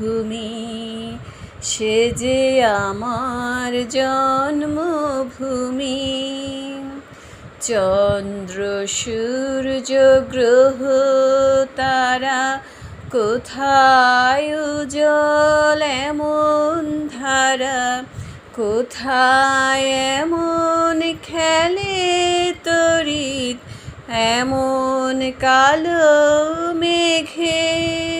জন্মভূমি সে যে আমার জন্মভূমি। চন্দ্র, সূর্য, গ্রহ, তারা কোথায় জল এমন ধারা? কোথায় এমন খেলে তরিত এমন কালো মেঘে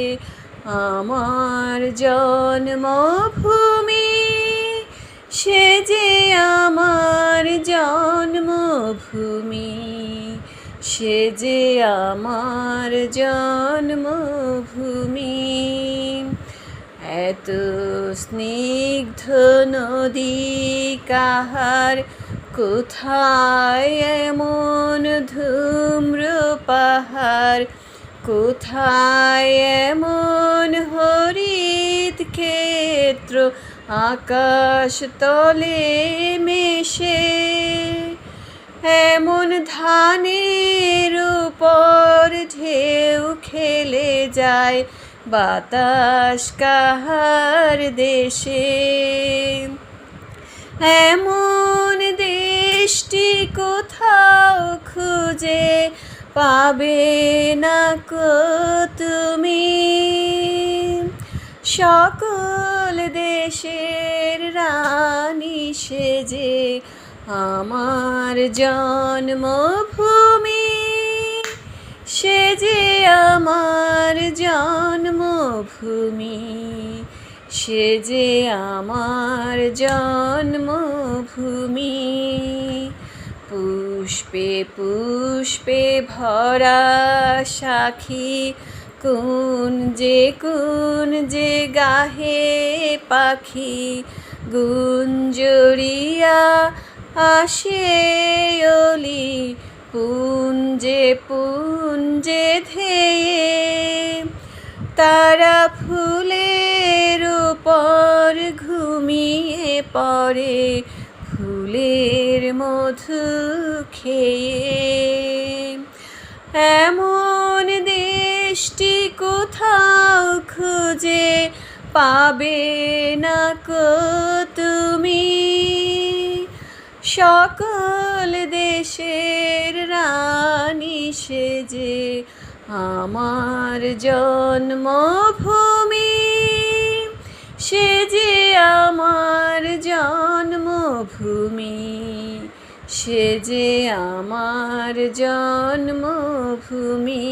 আমার জন্মভূমি, সে যে আমার জন্মভূমি, সে যে আমার জন্মভূমি। এত স্নিগ্ধ নদী কাহার কোথায়? এমন ধূম্র পাহাড় কোথায়? এমন আকাশ তলে মেশে এমন ধানের উপর ঢেউ খেলে যায় বাতাস কাহার দেশে। এমন দেশটি কোথাও খুঁজে পাবে না কো তুমি? সকল দেশের রানী সেজে আমার জন্মভূমি। সে যে আমার জন্মভূমি। সে যে আমার জন্মভূমি। পুষ্পে পুষ্পে ভরা সাখী কোন যে কোন যে গাহে পাখি গুঞ্জরিয়া আসে অলি পুঞ্জে পুঞ্জে ধেয়ে, তারা ফুলের উপর ঘুমিয়ে পড়ে, ফুলের মধু খেয়ে। এমন দেশটি কোথাও খুঁজে পাবে না কো তুমি। সকল দেশের রানী সেজে আমার জন্মভূমি। সে যে আমার জন্মভূমি। সে যে আমার জন্মভূমি।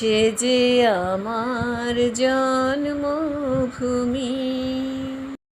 সে যে আমার জন্মভূমি।